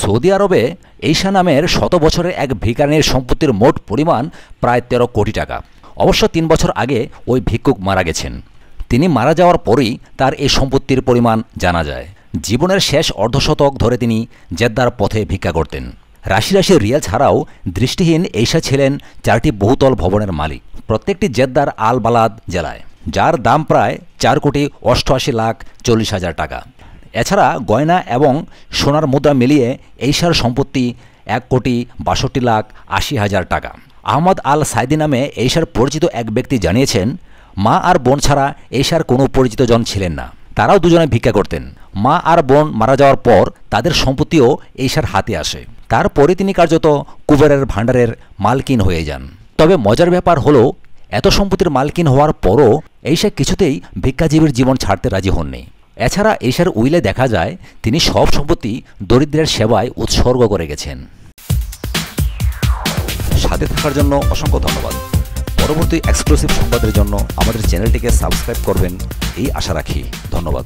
Saudi আরবে এইশা নামের শত বছরের এক ভিকারিনীর সম্পত্তির মোট পরিমাণ প্রায় তেরো কোটি টাকা। অবশ্য তিন বছর আগে ওই ভিক্ষুক মারা গেছেন। তিনি মারা যাওয়ার পরই তার এই সম্পত্তির পরিমাণ জানা যায়। জীবনের শেষ অর্ধশতক ধরে তিনি জেদ্দার পথে ভিক্ষা করতেন। রাশি রাশি রিয়াল ছাড়াও দৃষ্টিহীন এইশা ছিলেন চারটি বহুতল ভবনের মালিক। প্রত্যেকটি জেদ্দার আল বালাদ জেলায়, যার দাম প্রায় চার কোটি অষ্টআশি লাখ চল্লিশ হাজার টাকা। এছাড়া গয়না এবং সোনার মুদ্রা মিলিয়ে এইশার সম্পত্তি এক কোটি বাষট্টি লাখ আশি হাজার টাকা। আহমদ আল সাইদি নামে এইশার পরিচিত এক ব্যক্তি জানিয়েছেন, মা আর বোন ছাড়া এইশার কোনো পরিচিত জন ছিলেন না। তারাও দুজনে ভিক্ষা করতেন। মা আর বোন মারা যাওয়ার পর তাদের সম্পত্তিও এইশার হাতে আসে। তারপরে তিনি কার্যত কুবেরের ভাণ্ডারের মালকিন হয়ে যান। তবে মজার ব্যাপার হলো, এত সম্পত্তির মালকিন হওয়ার পরও এইশা কিছুতেই ভিক্ষাজীবীর জীবন ছাড়তে রাজি হননি। এছাড়া এশার উইলে দেখা যায়, তিনি সব সম্পত্তি দরিদ্রের সেবায় উৎসর্গ করে গেছেন। সাথে থাকার জন্য অসংখ্য ধন্যবাদ। পরবর্তী এক্সক্লুসিভ সংবাদের জন্য আমাদের চ্যানেলটিকে সাবস্ক্রাইব করবেন, এই আশা রাখি। ধন্যবাদ।